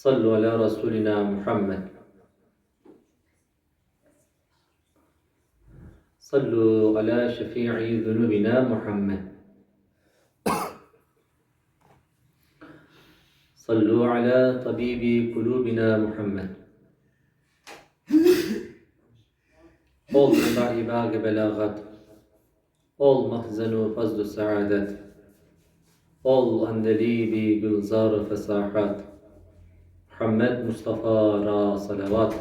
صلوا على رسولنا محمد. صلوا على شفيع ذنوبنا محمد. صلوا على طبيب قلوبنا محمد. Ol ibage belagat Ol mahzenu fazlu saadet Ol andelibi gülzar fesahat محمد مصطفى را صلوات.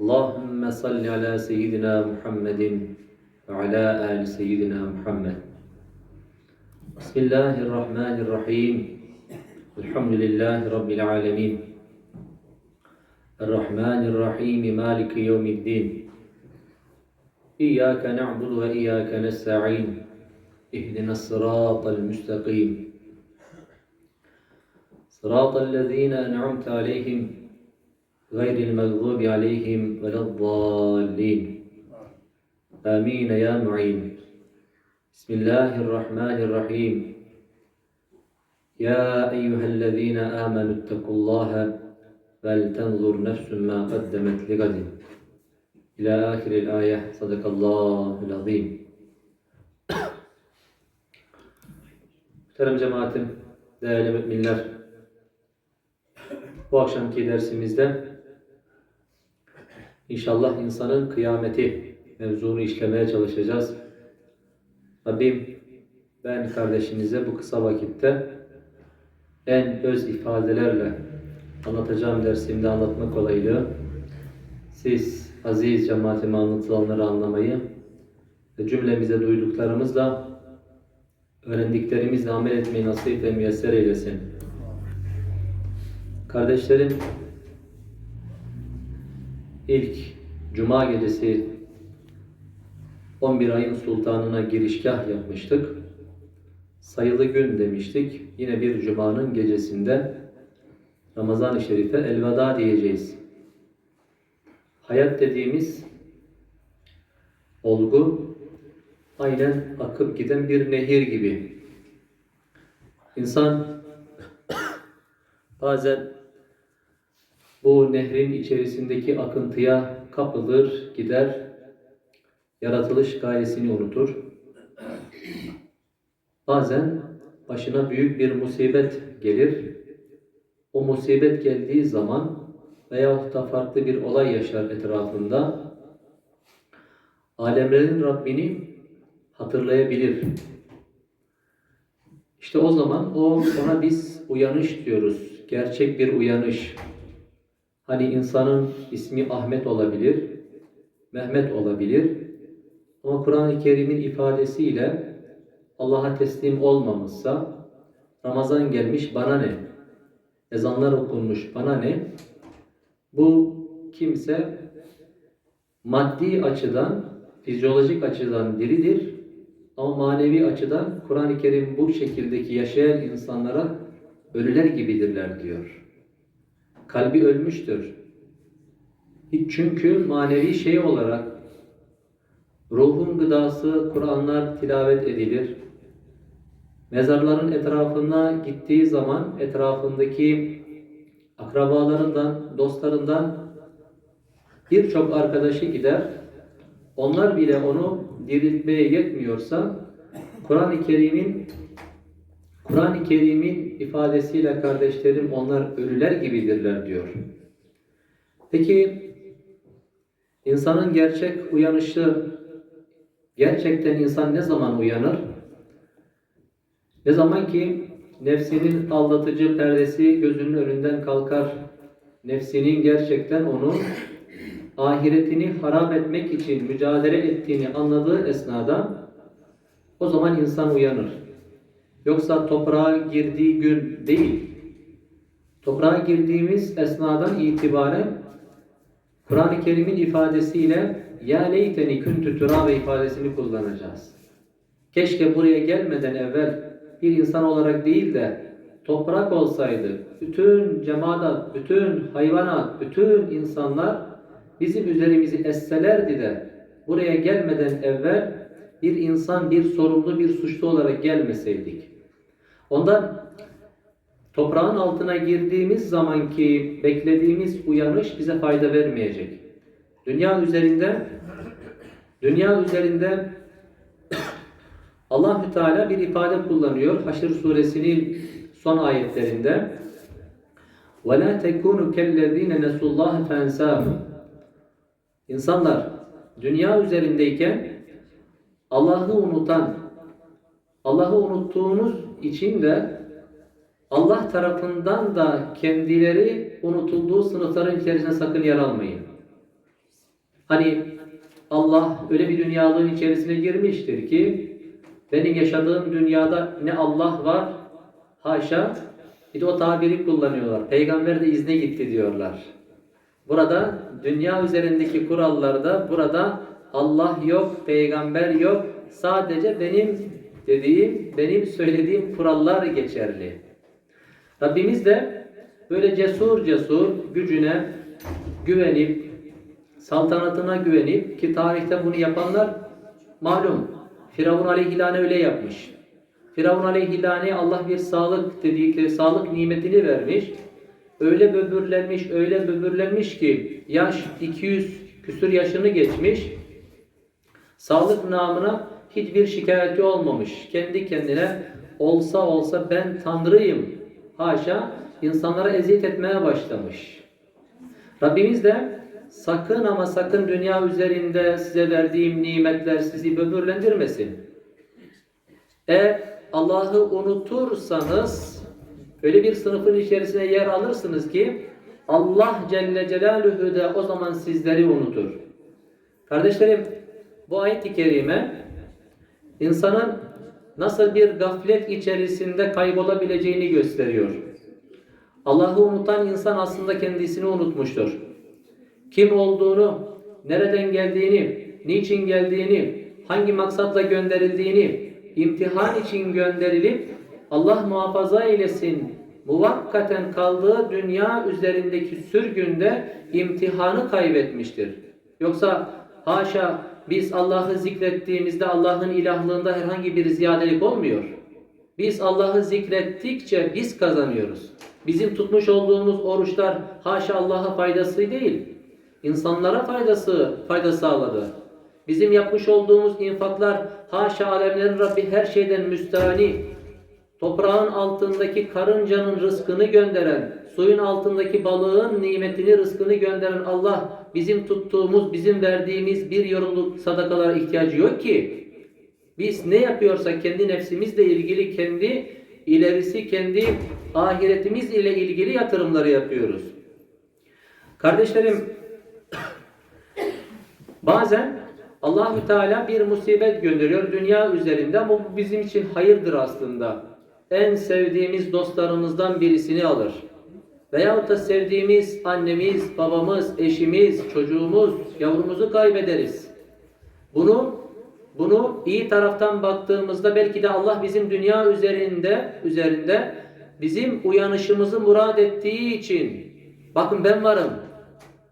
اللهم صل على سيدنا محمد وعلى آل سيدنا محمد. بسم الله الرحمن الرحيم. الحمد لله رب العالمين. الرحمن الرحيم مالك يوم الدين. إياك نعبد وإياك نستعين. اهدنا الصراط المستقيم. صراط الذين أنعمت عليهم غير المغضوب عليهم ولا الضالين. آمين يا معين. بسم الله الرحمن الرحيم. يا أيها الذين آمنوا اتقوا الله فلتنظر نفس ما قدمت لغد. إلى آخر الآية. صدق الله العظيم. Muhterem cemaatim, değerli müminler, bu akşamki dersimizde inşallah insanın kıyameti mevzunu işlemeye çalışacağız. Rabbim ben kardeşinize bu kısa vakitte en öz ifadelerle anlatacağım dersimde anlatma kolaylığı siz aziz cemaatime anlatılanları anlamayı ve cümlemize duyduklarımızla öğrendiklerimizle amel etmeyi nasip ve müyesser eylesin. Kardeşlerim, ilk Cuma gecesi 11 ayın sultanına girişgah yapmıştık. Sayılı gün demiştik. Yine bir Cuma'nın gecesinde Ramazan-ı Şerif'e elveda diyeceğiz. Hayat dediğimiz olgu aynen akıp giden bir nehir gibi. İnsan bazen bu nehrin içerisindeki akıntıya kapılır, gider, yaratılış gayesini unutur. Bazen başına büyük bir musibet gelir. O musibet geldiği zaman veyahut da farklı bir olay yaşar etrafında. Alemlerin Rabbini hatırlayabilir. İşte o zaman o ona biz uyanış diyoruz. Gerçek bir uyanış. Hani insanın ismi Ahmet olabilir, Mehmet olabilir. Ama Kur'an-ı Kerim'in ifadesiyle Allah'a teslim olmamışsa Ramazan gelmiş bana ne? Ezanlar okunmuş bana ne? Bu kimse maddi açıdan, fizyolojik açıdan diridir. Ama manevi açıdan Kur'an-ı Kerim bu şekildeki yaşayan insanlara ölüler gibidirler diyor. Kalbi ölmüştür. Çünkü manevi şey olarak ruhun gıdası Kur'anlar tilavet edilir. Mezarların etrafına gittiği zaman etrafındaki akrabalarından, dostlarından birçok arkadaşı gider. Onlar bile onu diriltmeye yetmiyorsa Kur'an-ı Kerim'in Kur'an-ı Kerim'in ifadesiyle kardeşlerim onlar ölüler gibidirler diyor. Peki insanın gerçek uyanışı gerçekten insan ne zaman uyanır? Ne zaman ki nefsinin aldatıcı perdesi gözünün önünden kalkar. Nefsinin gerçekten onu ahiretini harap etmek için mücadele ettiğini anladığı esnada o zaman insan uyanır. Yoksa toprağa girdiği gün değil, Toprağa girdiğimiz esnadan itibaren Kur'an-ı Kerim'in ifadesiyle ya leyteni küntü turabe ifadesini kullanacağız. Keşke buraya gelmeden evvel bir insan olarak değil de toprak olsaydı, bütün cemaat, bütün hayvanat, bütün insanlar bizim üzerimizi esselerdi de buraya gelmeden evvel bir insan, bir sorumlu, bir suçlu olarak gelmeseydik. Ondan toprağın altına girdiğimiz zamanki beklediğimiz uyanış bize fayda vermeyecek. Dünya üzerinde dünya üzerinde Allahü Teala bir ifade kullanıyor. Haşr suresinin son ayetlerinde. وَلَا تَكُونُوا كَالَّذ۪ينَ نَسُوا اللّٰهَ فَاَنْسَاهُمْ İnsanlar dünya üzerindeyken Allah'ı unutan, Allah'ı unuttuğunuz için de Allah tarafından da kendileri unutulduğu sınıfların içerisine sakın yer almayın. Hani Allah öyle bir dünyalığın içerisine girmiştir ki benim yaşadığım dünyada ne Allah var haşa bir de o tabiri kullanıyorlar. Peygamber de izne gitti diyorlar. Burada dünya üzerindeki kurallarda burada Allah yok, peygamber yok. Sadece benim dediğim, benim söylediğim kurallar geçerli. Rabbimiz de böyle cesur cesur gücüne güvenip saltanatına güvenip ki tarihte bunu yapanlar malum Firavun aleyhilâne öyle yapmış. Firavun aleyhilâne Allah bir sağlık dedikleri sağlık nimetini vermiş. Öyle böbürlenmiş, öyle böbürlenmiş ki yaş 200 küsür yaşını geçmiş. Sağlık namına hiçbir şikayeti olmamış. Kendi kendine olsa olsa ben tanrıyım. Haşa insanlara eziyet etmeye başlamış. Rabbimiz de sakın ama sakın dünya üzerinde size verdiğim nimetler sizi böbürlendirmesin. Eğer Allah'ı unutursanız öyle bir sınıfın içerisine yer alırsınız ki Allah Celle Celaluhu da o zaman sizleri unutur. Kardeşlerim bu ayet-i kerime insanın nasıl bir gaflet içerisinde kaybolabileceğini gösteriyor. Allah'ı unutan insan aslında kendisini unutmuştur. Kim olduğunu, nereden geldiğini, niçin geldiğini, hangi maksatla gönderildiğini, imtihan için gönderilip Allah muhafaza eylesin muvakkaten kaldığı dünya üzerindeki sürgünde imtihanı kaybetmiştir. Yoksa haşa biz Allah'ı zikrettiğimizde Allah'ın ilahlığında herhangi bir ziyadelik olmuyor. Biz Allah'ı zikrettikçe biz kazanıyoruz. Bizim tutmuş olduğumuz oruçlar haşa Allah'a faydası değil. insanlara faydası fayda sağladı. Bizim yapmış olduğumuz infaklar haşa alemlerin Rabbi her şeyden müstahni. Toprağın altındaki karıncanın rızkını gönderen, suyun altındaki balığın nimetini, rızkını gönderen Allah bizim tuttuğumuz, bizim verdiğimiz bir yorumluk sadakalara ihtiyacı yok ki. Biz ne yapıyorsak kendi nefsimizle ilgili, kendi ilerisi, kendi ahiretimiz ile ilgili yatırımları yapıyoruz. Kardeşlerim, bazen Allahü Teala bir musibet gönderiyor dünya üzerinde ama bu bizim için hayırdır aslında. En sevdiğimiz dostlarımızdan birisini alır. Veyahut da sevdiğimiz annemiz, babamız, eşimiz, çocuğumuz, yavrumuzu kaybederiz. Bunu bunu iyi taraftan baktığımızda belki de Allah bizim dünya üzerinde üzerinde bizim uyanışımızı murad ettiği için bakın ben varım.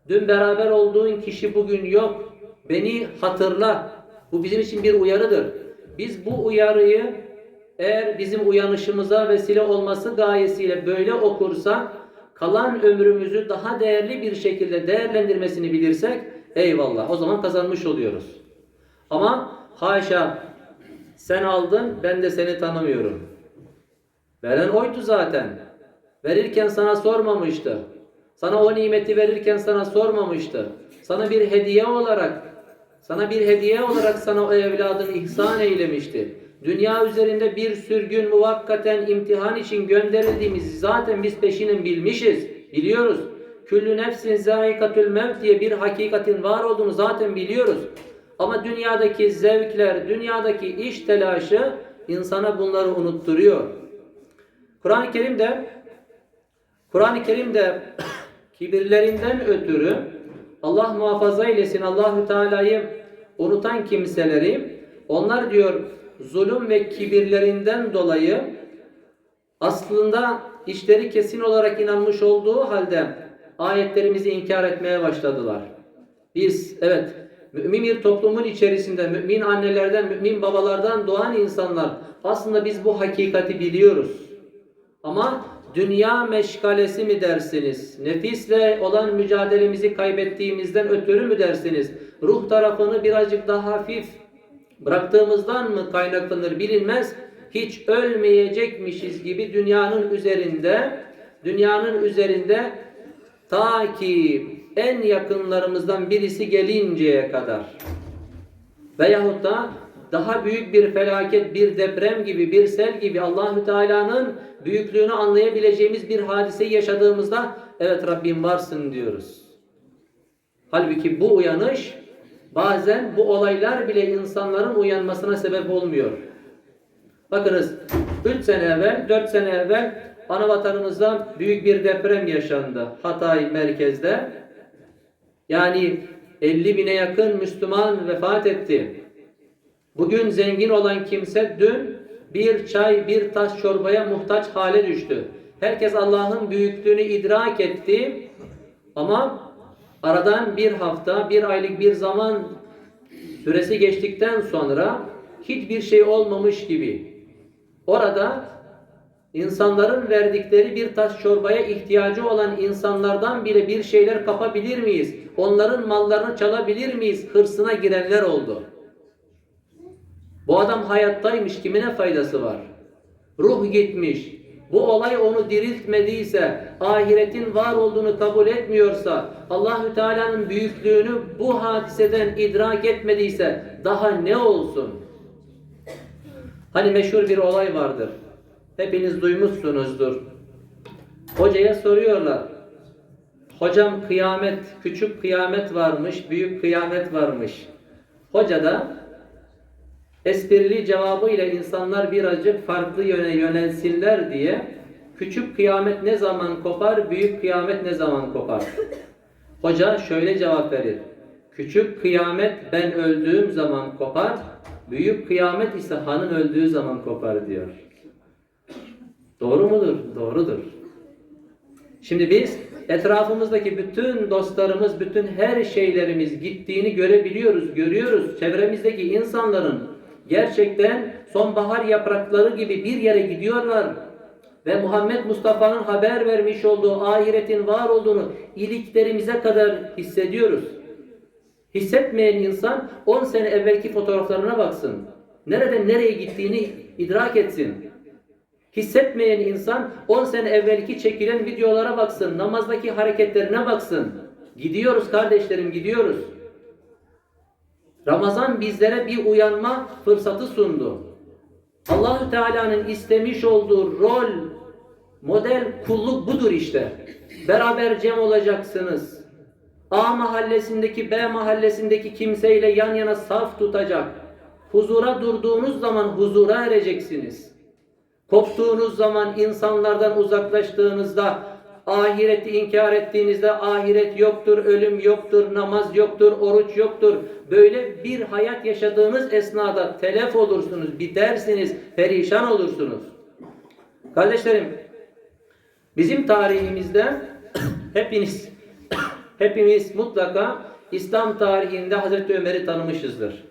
Dün beraber olduğun kişi bugün yok. Beni hatırla. Bu bizim için bir uyarıdır. Biz bu uyarıyı eğer bizim uyanışımıza vesile olması gayesiyle böyle okursak kalan ömrümüzü daha değerli bir şekilde değerlendirmesini bilirsek eyvallah o zaman kazanmış oluyoruz. Ama haşa sen aldın ben de seni tanımıyorum. Veren oydu zaten. Verirken sana sormamıştı. Sana o nimeti verirken sana sormamıştı. Sana bir hediye olarak sana bir hediye olarak sana o evladını ihsan eylemişti. Dünya üzerinde bir sürgün muvakkaten imtihan için gönderildiğimizi zaten biz peşinin bilmişiz. Biliyoruz. Küllü nefsin zaikatül mevt diye bir hakikatin var olduğunu zaten biliyoruz. Ama dünyadaki zevkler, dünyadaki iş telaşı insana bunları unutturuyor. Kur'an-ı Kerim'de Kur'an-ı Kerim'de kibirlerinden ötürü Allah muhafaza eylesin Allahü Teala'yı unutan kimseleri onlar diyor zulüm ve kibirlerinden dolayı aslında işleri kesin olarak inanmış olduğu halde ayetlerimizi inkar etmeye başladılar. Biz evet mümin bir toplumun içerisinde mümin annelerden, mümin babalardan doğan insanlar aslında biz bu hakikati biliyoruz. Ama dünya meşgalesi mi dersiniz? Nefisle olan mücadelemizi kaybettiğimizden ötürü mü dersiniz? Ruh tarafını birazcık daha hafif bıraktığımızdan mı kaynaklanır bilinmez. Hiç ölmeyecekmişiz gibi dünyanın üzerinde dünyanın üzerinde ta ki en yakınlarımızdan birisi gelinceye kadar veyahut da daha büyük bir felaket, bir deprem gibi, bir sel gibi Allahü Teala'nın büyüklüğünü anlayabileceğimiz bir hadiseyi yaşadığımızda evet Rabbim varsın diyoruz. Halbuki bu uyanış bazen bu olaylar bile insanların uyanmasına sebep olmuyor. Bakınız 3 sene evvel, 4 sene evvel ana vatanımızda büyük bir deprem yaşandı. Hatay merkezde. Yani 50 bine yakın Müslüman vefat etti. Bugün zengin olan kimse dün bir çay, bir tas çorbaya muhtaç hale düştü. Herkes Allah'ın büyüklüğünü idrak etti. Ama aradan bir hafta, bir aylık bir zaman süresi geçtikten sonra hiçbir şey olmamış gibi orada insanların verdikleri bir tas çorbaya ihtiyacı olan insanlardan bile bir şeyler kapabilir miyiz? Onların mallarını çalabilir miyiz? Hırsına girenler oldu. Bu adam hayattaymış, kimine faydası var? Ruh gitmiş. Bu olay onu diriltmediyse, ahiretin var olduğunu kabul etmiyorsa, Allahü Teala'nın büyüklüğünü bu hadiseden idrak etmediyse daha ne olsun? Hani meşhur bir olay vardır. Hepiniz duymuşsunuzdur. Hocaya soruyorlar. Hocam kıyamet, küçük kıyamet varmış, büyük kıyamet varmış. Hoca da esprili cevabıyla insanlar birazcık farklı yöne yönelsinler diye küçük kıyamet ne zaman kopar, büyük kıyamet ne zaman kopar? Hoca şöyle cevap verir. Küçük kıyamet ben öldüğüm zaman kopar, büyük kıyamet ise hanım öldüğü zaman kopar diyor. Doğru mudur? Doğrudur. Şimdi biz etrafımızdaki bütün dostlarımız, bütün her şeylerimiz gittiğini görebiliyoruz, görüyoruz. Çevremizdeki insanların gerçekten sonbahar yaprakları gibi bir yere gidiyorlar ve Muhammed Mustafa'nın haber vermiş olduğu ahiretin var olduğunu iliklerimize kadar hissediyoruz. Hissetmeyen insan 10 sene evvelki fotoğraflarına baksın. Nereden nereye gittiğini idrak etsin. Hissetmeyen insan 10 sene evvelki çekilen videolara baksın, namazdaki hareketlerine baksın. Gidiyoruz kardeşlerim, gidiyoruz. Ramazan bizlere bir uyanma fırsatı sundu. Allahü Teala'nın istemiş olduğu rol, model kulluk budur işte. Beraber cem olacaksınız. A mahallesindeki B mahallesindeki kimseyle yan yana saf tutacak. Huzura durduğunuz zaman huzura ereceksiniz. Koptuğunuz zaman insanlardan uzaklaştığınızda ahireti inkar ettiğinizde ahiret yoktur, ölüm yoktur, namaz yoktur, oruç yoktur. Böyle bir hayat yaşadığınız esnada telef olursunuz, bitersiniz, perişan olursunuz. Kardeşlerim, bizim tarihimizde hepiniz hepimiz mutlaka İslam tarihinde Hazreti Ömer'i tanımışızdır.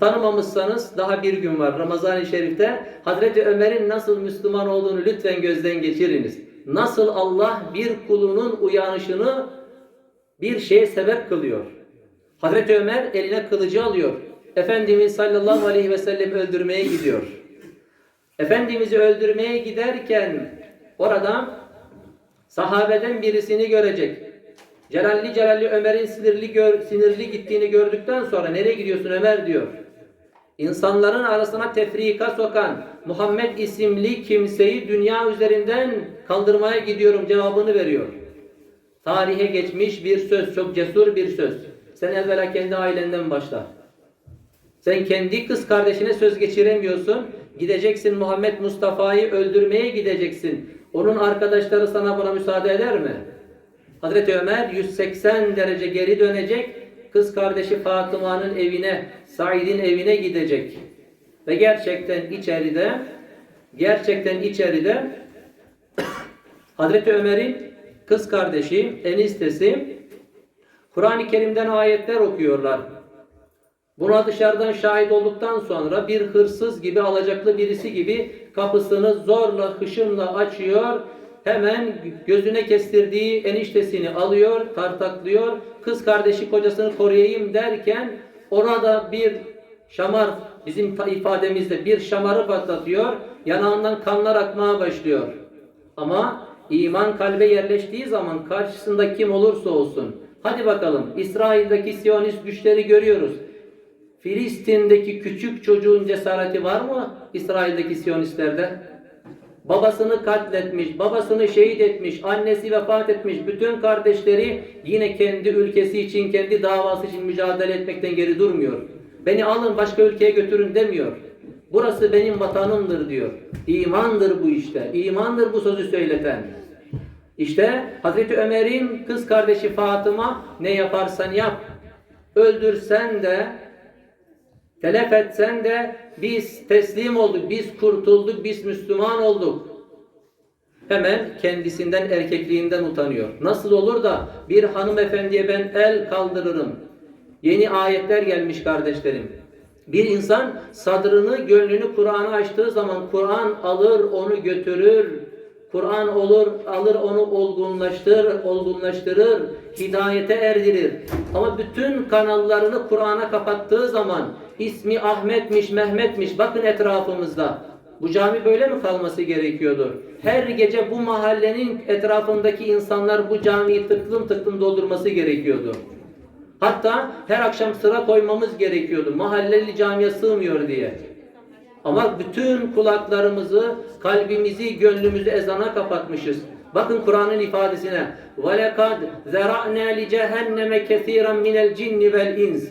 Tanımamışsanız daha bir gün var Ramazan-ı Şerif'te Hazreti Ömer'in nasıl Müslüman olduğunu lütfen gözden geçiriniz. Nasıl Allah bir kulunun uyanışını bir şeye sebep kılıyor. Hazreti Ömer eline kılıcı alıyor. Efendimiz sallallahu aleyhi ve sellem öldürmeye gidiyor. Efendimiz'i öldürmeye giderken orada sahabeden birisini görecek. Celalli Celalli Ömer'in sinirli, gör, sinirli gittiğini gördükten sonra nereye gidiyorsun Ömer diyor. İnsanların arasına tefrika sokan Muhammed isimli kimseyi dünya üzerinden kaldırmaya gidiyorum cevabını veriyor. Tarihe geçmiş bir söz, çok cesur bir söz. Sen evvela kendi ailenden başla. Sen kendi kız kardeşine söz geçiremiyorsun. Gideceksin Muhammed Mustafa'yı öldürmeye gideceksin. Onun arkadaşları sana buna müsaade eder mi? Hazreti Ömer 180 derece geri dönecek. Kız kardeşi Fatıma'nın evine, Said'in evine gidecek. Ve gerçekten içeride gerçekten içeride Hazreti Ömer'in kız kardeşi, enistesi Kur'an-ı Kerim'den ayetler okuyorlar. Buna dışarıdan şahit olduktan sonra bir hırsız gibi, alacaklı birisi gibi kapısını zorla, hışımla açıyor. Hemen gözüne kestirdiği eniştesini alıyor, tartaklıyor. Kız kardeşi kocasını koruyayım derken ona da bir şamar, bizim ifademizde bir şamarı patlatıyor. Yanağından kanlar akmaya başlıyor. Ama iman kalbe yerleştiği zaman karşısında kim olursa olsun. Hadi bakalım İsrail'deki Siyonist güçleri görüyoruz. Filistin'deki küçük çocuğun cesareti var mı İsrail'deki Siyonistlerde? Babasını katletmiş, babasını şehit etmiş, annesi vefat etmiş, bütün kardeşleri yine kendi ülkesi için, kendi davası için mücadele etmekten geri durmuyor. Beni alın başka ülkeye götürün demiyor. Burası benim vatanımdır diyor. İmandır bu işte. İmandır bu sözü söyleten. İşte Hazreti Ömer'in kız kardeşi Fatıma ne yaparsan yap. Öldürsen de telef etsen de biz teslim olduk, biz kurtulduk, biz Müslüman olduk. Hemen kendisinden erkekliğinden utanıyor. Nasıl olur da bir hanımefendiye ben el kaldırırım. Yeni ayetler gelmiş kardeşlerim. Bir insan sadrını, gönlünü Kur'an'a açtığı zaman Kur'an alır, onu götürür. Kur'an olur, alır onu olgunlaştırır, olgunlaştırır, hidayete erdirir. Ama bütün kanallarını Kur'an'a kapattığı zaman ismi Ahmet'miş, Mehmet'miş bakın etrafımızda. Bu cami böyle mi kalması gerekiyordu? Her gece bu mahallenin etrafındaki insanlar bu camiyi tıklım tıklım doldurması gerekiyordu. Hatta her akşam sıra koymamız gerekiyordu. Mahalleli camiye sığmıyor diye. Ama bütün kulaklarımızı, kalbimizi, gönlümüzü ezana kapatmışız. Bakın Kur'an'ın ifadesine. وَلَقَدْ ذَرَعْنَا لِجَهَنَّمَ كَثِيرًا مِنَ الْجِنِّ وَالْاِنْسِ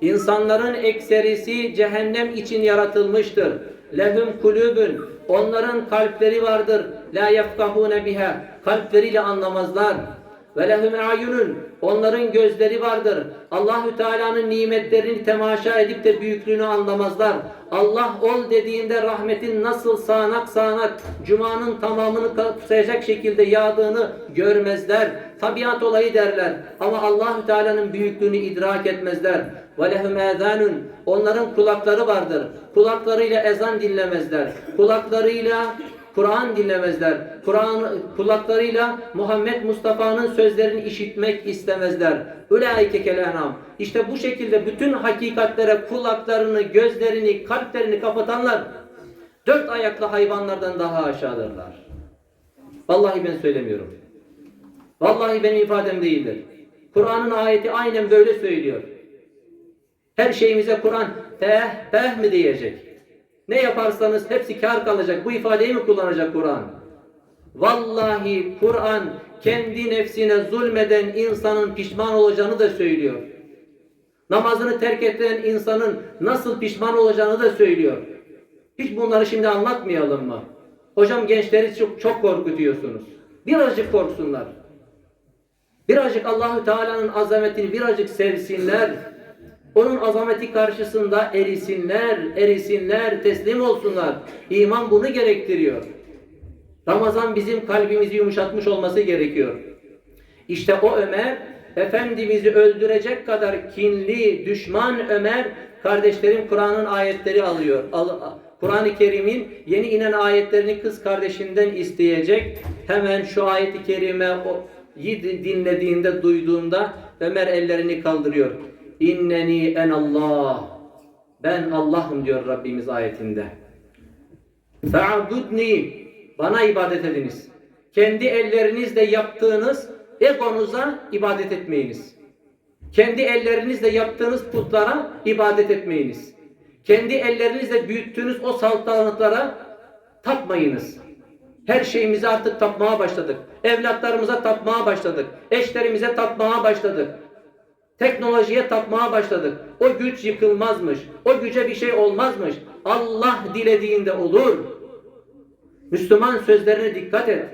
İnsanların ekserisi cehennem için yaratılmıştır. Lehum kulubun. Onların kalpleri vardır. La yefkahune biha. Kalpleriyle anlamazlar. Ve lehum ayunun. Onların gözleri vardır. Allahü Teala'nın nimetlerini temaşa edip de büyüklüğünü anlamazlar. Allah ol dediğinde rahmetin nasıl sağanak sağanak cumanın tamamını kapsayacak şekilde yağdığını görmezler. Tabiat olayı derler. Ama Allahü Teala'nın büyüklüğünü idrak etmezler. Ve lehum. Onların kulakları vardır. Kulaklarıyla ezan dinlemezler. Kulaklarıyla Kur'an dinlemezler. Kur'an kulaklarıyla Muhammed Mustafa'nın sözlerini işitmek istemezler. Ulaike kelenam. İşte bu şekilde bütün hakikatlere kulaklarını, gözlerini, kalplerini kapatanlar dört ayaklı hayvanlardan daha aşağıdırlar. Vallahi ben söylemiyorum. Vallahi benim ifadem değildir. Kur'an'ın ayeti aynen böyle söylüyor. Her şeyimize Kur'an peh peh mi diyecek? Ne yaparsanız hepsi kar kalacak. Bu ifadeyi mi kullanacak Kur'an? Vallahi Kur'an kendi nefsine zulmeden insanın pişman olacağını da söylüyor. Namazını terk eden insanın nasıl pişman olacağını da söylüyor. Hiç bunları şimdi anlatmayalım mı? Hocam gençleri çok, çok korkutuyorsunuz. Birazcık korksunlar. Birazcık Allahü Teala'nın azametini birazcık sevsinler. Onun azameti karşısında erisinler, erisinler, teslim olsunlar. İman bunu gerektiriyor. Ramazan bizim kalbimizi yumuşatmış olması gerekiyor. İşte o Ömer, Efendimiz'i öldürecek kadar kinli, düşman Ömer, kardeşlerim Kur'an'ın ayetleri alıyor. Al, Kur'an-ı Kerim'in yeni inen ayetlerini kız kardeşinden isteyecek. Hemen şu ayeti kerime dinlediğinde, duyduğunda Ömer ellerini kaldırıyor. İnneni en Allah. Ben Allah'ım diyor Rabbimiz ayetinde. Fe'abudni. Bana ibadet ediniz. Kendi ellerinizle yaptığınız egonuza ibadet etmeyiniz. Kendi ellerinizle yaptığınız putlara ibadet etmeyiniz. Kendi ellerinizle büyüttüğünüz o saltanatlara tapmayınız. Her şeyimizi artık tapmaya başladık. Evlatlarımıza tapmaya başladık. Eşlerimize tapmaya başladık. Teknolojiye tapmaya başladık. O güç yıkılmazmış. O güce bir şey olmazmış. Allah dilediğinde olur. Müslüman sözlerine dikkat et.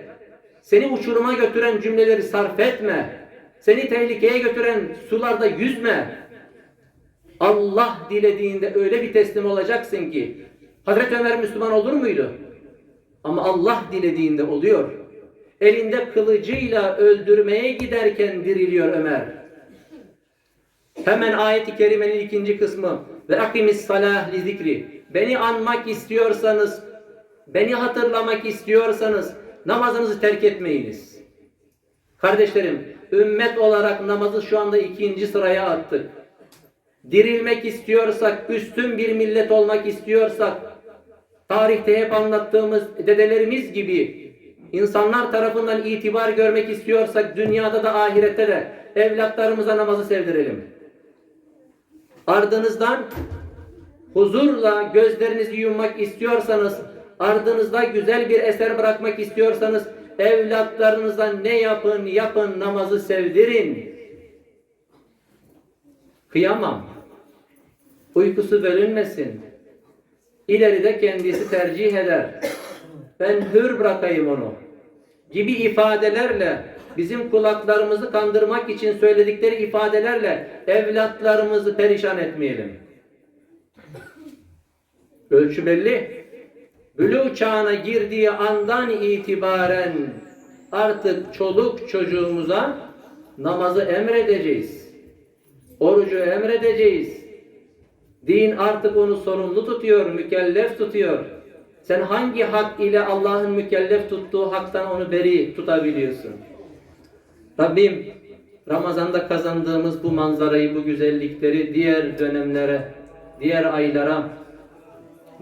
Seni uçuruma götüren cümleleri sarf etme. Seni tehlikeye götüren sularda yüzme. Allah dilediğinde öyle bir teslim olacaksın ki Hazreti Ömer Müslüman olur muydu? Ama Allah dilediğinde oluyor. Elinde kılıcıyla öldürmeye giderken diriliyor Ömer. Hemen ayet-i kerimenin ikinci kısmı ve akimis salah li zikri. Beni anmak istiyorsanız, beni hatırlamak istiyorsanız namazınızı terk etmeyiniz. Kardeşlerim, ümmet olarak namazı şu anda ikinci sıraya attık. Dirilmek istiyorsak, üstün bir millet olmak istiyorsak, tarihte hep anlattığımız dedelerimiz gibi insanlar tarafından itibar görmek istiyorsak dünyada da ahirette de evlatlarımıza namazı sevdirelim. Ardınızdan huzurla gözlerinizi yummak istiyorsanız, ardınızda güzel bir eser bırakmak istiyorsanız evlatlarınıza ne yapın yapın namazı sevdirin. Kıyamam. Uykusu bölünmesin. İleride kendisi tercih eder. Ben hür bırakayım onu. Gibi ifadelerle bizim kulaklarımızı kandırmak için söyledikleri ifadelerle evlatlarımızı perişan etmeyelim. Ölçü belli. Bülü çağına girdiği andan itibaren artık çoluk çocuğumuza namazı emredeceğiz. Orucu emredeceğiz. Din artık onu sorumlu tutuyor, mükellef tutuyor. Sen hangi hak ile Allah'ın mükellef tuttuğu haktan onu beri tutabiliyorsun? Rabbim Ramazan'da kazandığımız bu manzarayı, bu güzellikleri diğer dönemlere, diğer aylara,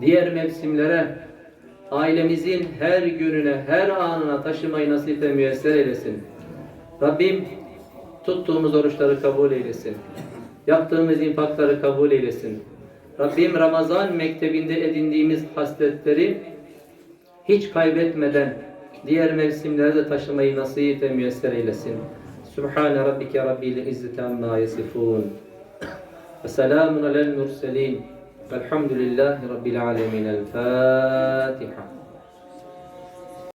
diğer mevsimlere, ailemizin her gününe, her anına taşımayı nasip ve müyesser eylesin. Rabbim tuttuğumuz oruçları kabul eylesin. Yaptığımız infakları kabul eylesin. Rabbim Ramazan mektebinde edindiğimiz hasletleri hiç kaybetmeden diğer mevsimlere de taşımayı nasip ve müyesser eylesin. Subhane rabbike rabbil izzeti amma yasifun. Ve selamun alel murselin. Velhamdülillahi rabbil alemin. El Fatiha.